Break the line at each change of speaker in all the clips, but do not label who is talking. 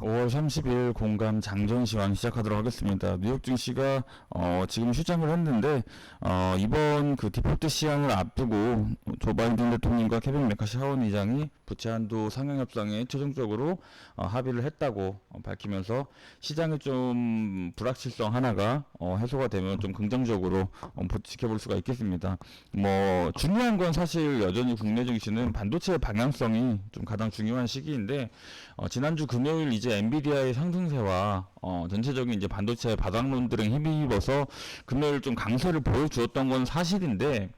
5월 30일 공감 장전 시황 시작하도록 하겠습니다. 뉴욕 증시가 어, 지금 휴장을 했는데 어, 이번 그 디폴트 시한을 앞두고 조 바이든 대통령과 케빈 메카시 하원 의장이 부채 한도 상향 협상에 최종적으로 어, 합의를 했다고 어, 밝히면서 시장의 좀 불확실성 하나가 어, 해소가 되면 좀 긍정적으로 어, 보- 지켜볼 수가 있겠습니다. 뭐 중요한 건 사실 여전히 국내 증시는 반도체의 방향성이 좀 가장 중요한 시기인데 어, 지난주 금요일 이제 엔비디아의 상승세와 어, 전체적인 이제 반도체 바닥론들에 힘입어서 금요일 좀 강세를 보여주었던 건 사실인데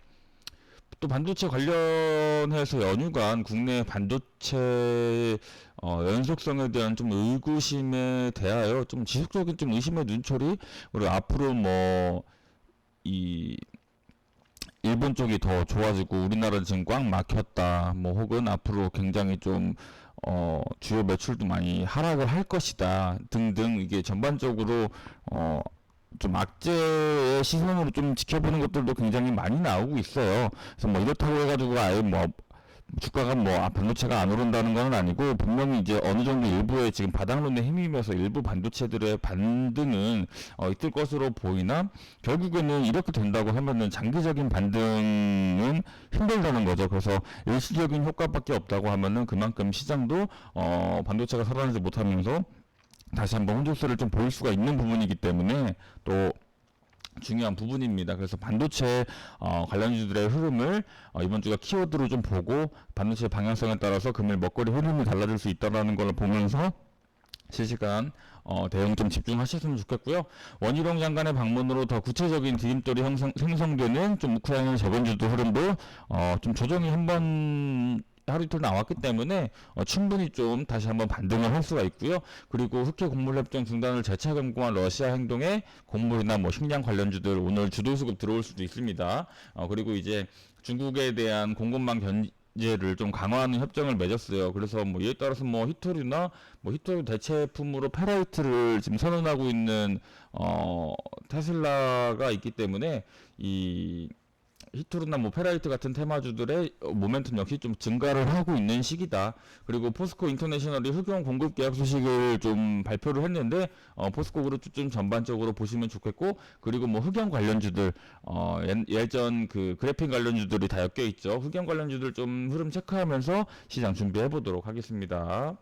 또 반도체 관련해서 연휴간 국내 반도체 어, 연속성에 대한 좀 의구심에 대하여 좀 지속적인 좀 의심의 눈초리 그리고 앞으로 뭐이 일본 쪽이 더 좋아지고 우리나라는 지금 꽉 막혔다 뭐 혹은 앞으로 굉장히 좀 어, 주요 매출도 많이 하락을 할 것이다 등등 이게 전반적으로 어, 좀 악재의 시선으로 좀 지켜보는 것들도 굉장히 많이 나오고 있어요. 그래서 뭐 이렇다고 해가지고 아예 뭐 주가가 뭐 아, 반도체가 안 오른다는 건 아니고 분명히 이제 어느 정도 일부에 지금 바닥론에 힘입어서 일부 반도체들의 반등은 어, 있을 것으로 보이나 결국에는 이렇게 된다고 하면은 장기적인 반등은 힘들다는 거죠. 그래서 일시적인 효과밖에 없다고 하면은 그만큼 시장도 어, 반도체가 살아나지 못하면서 다시 한번 혼조세를 좀 보일 수가 있는 부분이기 때문에 또 중요한 부분입니다. 그래서 반도체 어, 관련주들의 흐름을 어, 이번 주가 키워드로 좀 보고 반도체 방향성에 따라서 금일 먹거리 흐름이 달라질 수 있다라는 걸 보면서 실시간 어, 대응 좀 집중하셨으면 좋겠고요. 원희룡 장관의 방문으로 더 구체적인 디딤돌이 형성, 생성되는 좀 우크라이나 재건주도 흐름도 어, 좀 조정이 한번 하루 이틀 나왔기 때문에 어, 충분히 좀 다시 한번 반등을 할 수가 있고요. 그리고 흑해 곡물 협정 중단을 재차 경고한 러시아 행동에 곡물이나 뭐 식량 관련주들 오늘 주도 수급 들어올 수도 있습니다. 어, 그리고 이제 중국에 대한 공급망 견제를 좀 강화하는 협정을 맺었어요. 그래서 뭐 이에 따라서 뭐 히토류나 뭐 히토류 대체품으로 페라이트를 지금 선언하고 있는 어 테슬라가 있기 때문에 이 히토르나 뭐 페라이트 같은 테마주들의 어, 모멘텀 역시 좀 증가를 하고 있는 시기다. 그리고 포스코 인터내셔널이 흑용 공급 계약 소식을 좀 발표를 했는데 어, 포스코 그룹 좀 전반적으로 보시면 좋겠고 그리고 뭐 흑연 관련주들 어, 예- 예전 그 그래핀 관련주들이 다 엮여 있죠. 흑연 관련주들 좀 흐름 체크하면서 시장 준비해 보도록 하겠습니다.